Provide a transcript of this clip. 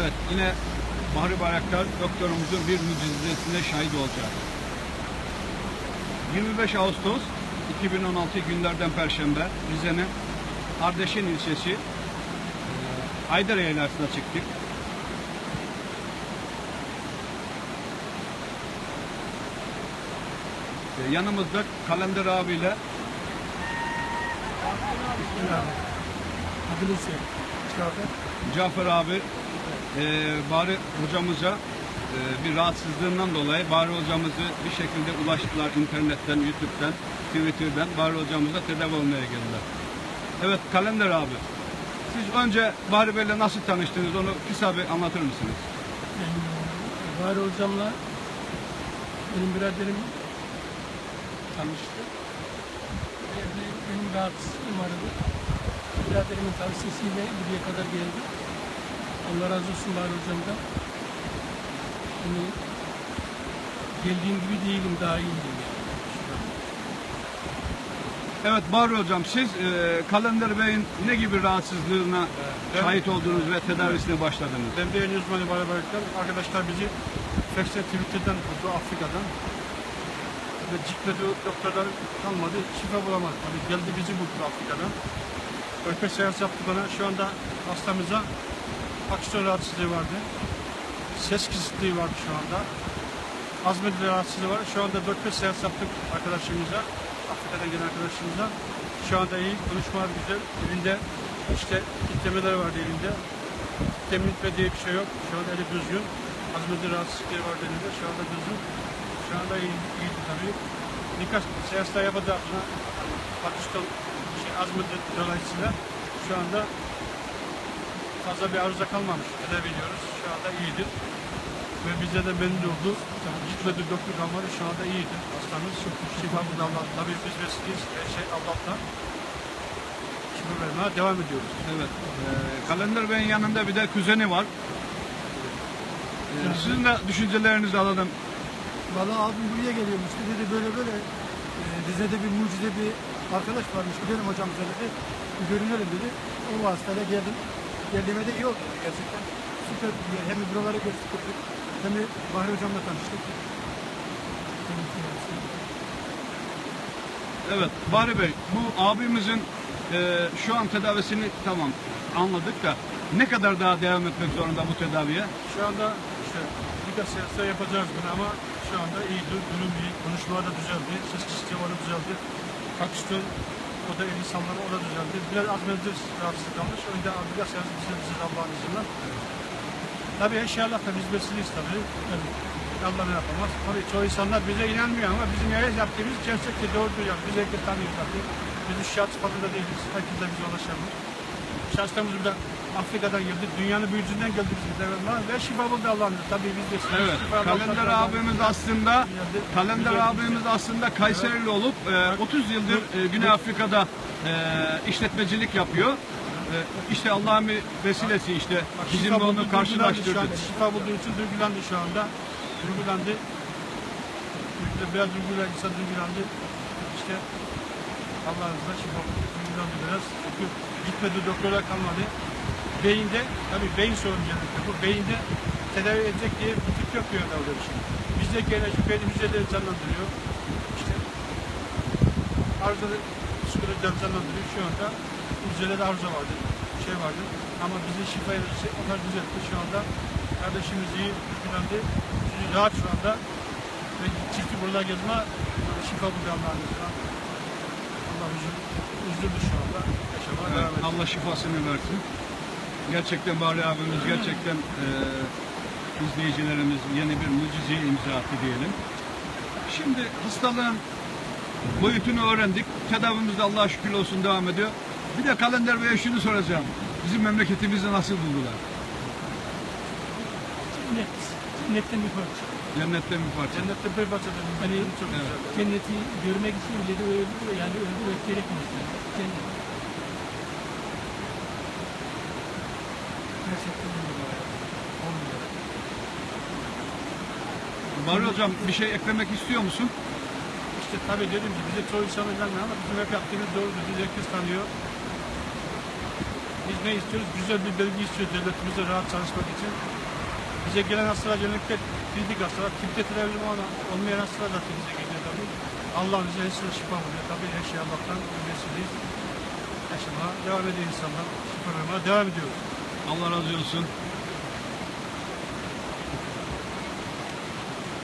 Evet yine Bahri Bayraktar doktorumuzun bir mucizesine şahit olacak. 25 Ağustos 2016 günlerden Perşembe Rize'nin Ardeşen ilçesi Aydar Yaylası'na çıktık. Yanımızda Kalender abiyle Adını söyle. Cafer. Cafer abi e, Bari hocamıza e, bir rahatsızlığından dolayı Bari hocamızı bir şekilde ulaştılar internetten, YouTube'dan, Twitter'dan. Bari hocamıza tedavi olmaya geldiler. Evet Kalender abi. Siz önce Bari Bey'le nasıl tanıştınız onu kısa bir anlatır mısınız? Bahri hocamla benim biraderim tanıştı. Evde benim rahatsızlığım vardı. Biraderimin tavsiyesiyle buraya kadar geldi. Allah razı olsun Bahri hocamdan. Hani geldiğim gibi değilim, daha iyiyim. Yani. Evet Bari hocam siz e, Kalender Bey'in ne gibi rahatsızlığına şahit oldunuz ve tedavisine başladınız? Ben beyin uzmanı beraberlikten arkadaşlar bizi Fekse Twitter'dan buldu Afrika'dan. Ve cikledi doktorlar kalmadı, şifa bulamadı. Hani geldi bizi buldu Afrika'dan. Örpe seans yaptı bana. Şu anda hastamıza aksiyon rahatsızlığı vardı. Ses kısıtlığı vardı şu anda. Azmedi rahatsızlığı var. Şu anda 4-5 seans yaptık arkadaşımıza. Afrika'dan gelen arkadaşımıza. Şu anda iyi, konuşmalar güzel. Elinde işte kitlemeler vardı elinde. Temizletme diye bir şey yok. Şu anda eli düzgün. Azmedi rahatsızlıkları var elinde. Şu anda düzgün. Şu anda iyi, iyiydi tabii. Birkaç seans daha buna. Pakistan şey, azmedi dolayısıyla şu anda fazla bir arıza kalmamış. Tedavi ediyoruz. Şu anda iyidir. Ve bize de memnun oldu. Gitmedi doktor kalmadı. Şu anda iyidir. Hastamız şifa buldu Allah. Tabii biz vesiliyiz. Her şey Allah'tan. Şifa vermeye devam ediyoruz. Evet. e, Kalender Bey'in yanında bir de kuzeni var. E, sizin de düşüncelerinizi alalım. Valla abim buraya geliyormuştu dedi böyle böyle e, Rize'de bir mucize bir arkadaş varmış gidelim hocam dedi bir görünelim dedi. O vasıtayla geldim. Geldiğime de iyi oldu gerçekten. Süper bir yer. Hem buraları gösterdik hem de Bahri hocamla tanıştık. Evet Bahri Bey bu abimizin e, şu an tedavisini tamam anladık da ne kadar daha devam etmek zorunda bu tedaviye? Şu anda işte birkaç seanslar yapacağız bunu ama şu anda iyi, dur- durum iyi. Konuşmalar da düzeldi. Ses sistemi düzeldi. Kalkıştı. O da insanları o da düzeldi. Biraz azmedici rahatsızlık kalmış. Önde birkaç seans düzelteceğiz Allah'ın izniyle. Tabii inşallah da biz besiliyiz tabii. tabii. Allah ne yapamaz. Tabii çoğu insanlar bize inanmıyor ama bizim yayız yaptığımız gerçekten doğrudur. Yani biz herkes tanıyor tabii. Biz şahıs sıfatında değiliz. Herkes de bize ulaşabilir. Şahsımız burada Afrika'dan geldi. Dünyanın büyücüsünden geldi bizim devamlar. Ve şifa buldu Allah'ın. Tabii biz de Evet şifa Kalender abimiz aslında Kalender abimiz aslında Kayserili olup e, 30 yıldır e, Güney Afrika'da e, işletmecilik yapıyor. E, işte Allah'ın bir vesilesi işte Bak, bizimle şifa buldu, onu duygulandı Şu karşılaştırdı. anda şifa bulduğu için duygulandı şu anda. Duygulandı. Duygulandı. Biraz duygulandı, insan duygulandı. İşte Allah'ın izniyle şifa buldu. Duygulandı biraz. Çünkü gitmedi doktora kalmadı. Beyinde, tabii beyin genellikle bu. Beyinde tedavi edecek diye bir tip yok bir bir şey. Bizdeki enerji beyin hücreleri canlandırıyor. İşte arızalı psikolojiler canlandırıyor. Şu anda hücrelerde arıza vardı. Şey vardı. Ama bizi şifa edilse onlar düzeltti. Şu anda kardeşimiz iyi. Yüzü rahat şu anda. Ve çifti burada gezme şifa buldu Allah'ın izniyle. Allah huzur, huzurlu şu anda. Yaşamaya Evet, devam ediyor. Allah şifasını versin. Gerçekten Bahri abimiz gerçekten e, izleyicilerimiz yeni bir mucizeye imza attı diyelim. Şimdi hastalığın boyutunu öğrendik. Tedavimiz de Allah'a şükür olsun devam ediyor. Bir de Kalender Bey'e şunu soracağım. Bizim memleketimizi nasıl buldular? Cennet. Cennetten bir parça. Cennetten bir parça. Cennette bir parçadır. Hani çok Evet. güzel. cenneti görmek için bile de öldü, yani öldü. Gerçekten öyle. Olmuyor. Bahri Hocam bir şey eklemek istiyor musun? İşte tabii dedim ki bize çoğu insan inanmıyor ama bizim hep yaptığımız doğrudur. Biz herkes tanıyor. Biz ne istiyoruz? Güzel bir belge istiyoruz devletimize rahat çalışmak için. Bize gelen hastalar genellikle kritik hastalar, tedavi olan olmayan hastalar da bize geliyor tabii. Allah bize her şeyden şifa veriyor. Tabii her şey Allah'tan ümesiyiz. Yaşamaya devam ediyor insanlar. Şifa devam ediyoruz. Allah razı olsun.